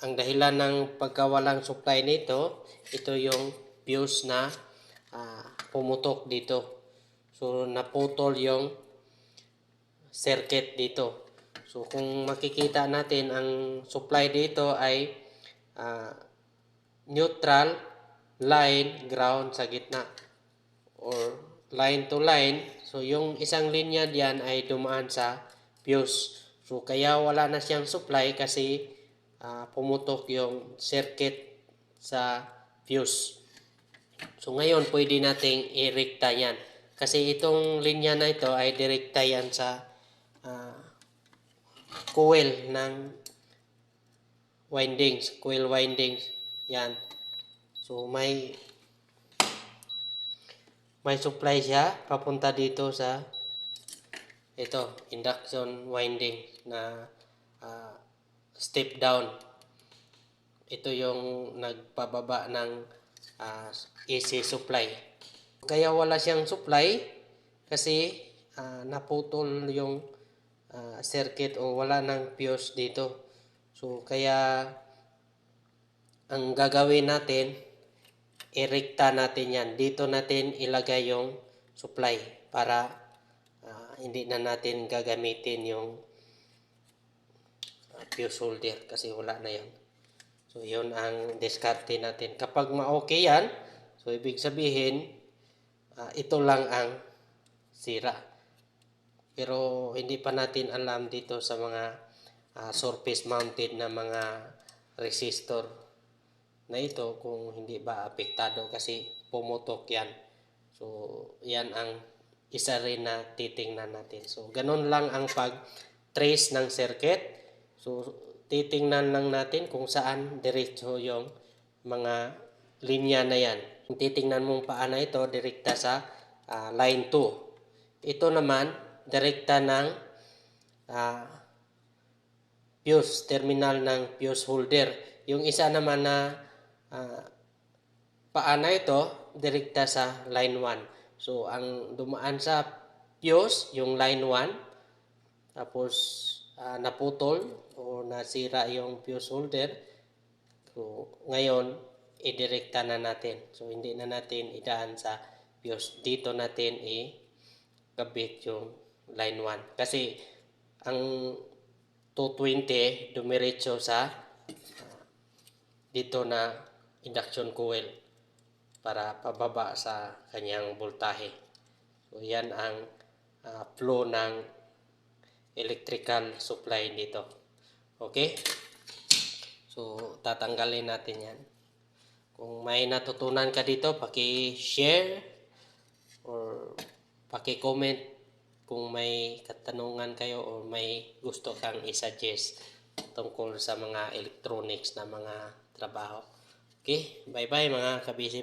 ang dahilan ng pagkawalang supply nito, ito yung fuse na ah, pumutok dito. So naputol yung circuit dito. So kung makikita natin ang supply dito ay ah, neutral, line, ground sa gitna or line to line. So yung isang linya diyan ay dumaan sa fuse. So kaya wala na siyang supply kasi ah, pumutok yung circuit sa fuse. So ngayon pwede nating i-recta yan. Kasi itong linya na ito ay direkta yan sa ah, coil ng windings, coil windings. Yan. So may may supply siya papunta dito sa ito, induction winding na ah, step down. Ito yung nagpababa ng ah, AC supply. Kaya wala siyang supply kasi ah, naputol yung ah, circuit o wala ng fuse dito. So kaya ang gagawin natin, irekta natin yan. Dito natin ilagay yung supply para ah, hindi na natin gagamitin yung fuse holder kasi wala na yun. So, yun ang diskarte natin. Kapag ma-okay yan, so ibig sabihin, ah, ito lang ang sira. Pero hindi pa natin alam dito sa mga ah, surface mounted na mga resistor na ito kung hindi ba apektado kasi pumutok yan. So, yan ang isa rin na titingnan natin. So, ganun lang ang pag-trace ng circuit. So, titingnan lang natin kung saan diretso yung mga linya na yan. Kung titingnan mong paa na ito, direkta sa ah, line 2. Ito naman, direkta ng ah, fuse, terminal ng fuse holder. Yung isa naman na ah, paa na ito, direkta sa line 1. So, ang dumaan sa fuse, yung line 1, tapos ah, naputol o nasira yung fuse holder. So, ngayon, idirekta na natin. So, hindi na natin idaan sa fuse. Dito natin i-kabit yung line 1. Kasi, ang 220 dumiretso sa dito na induction coil para pababa sa kanyang voltahe. So, yan ang ah, flow ng electrical supply dito. Okay? So, tatanggalin natin yan. Kung may natutunan ka dito, paki-share or paki-comment kung may katanungan kayo o may gusto kang i-suggest tungkol sa mga electronics na mga trabaho. Okay? Bye-bye mga kabisi.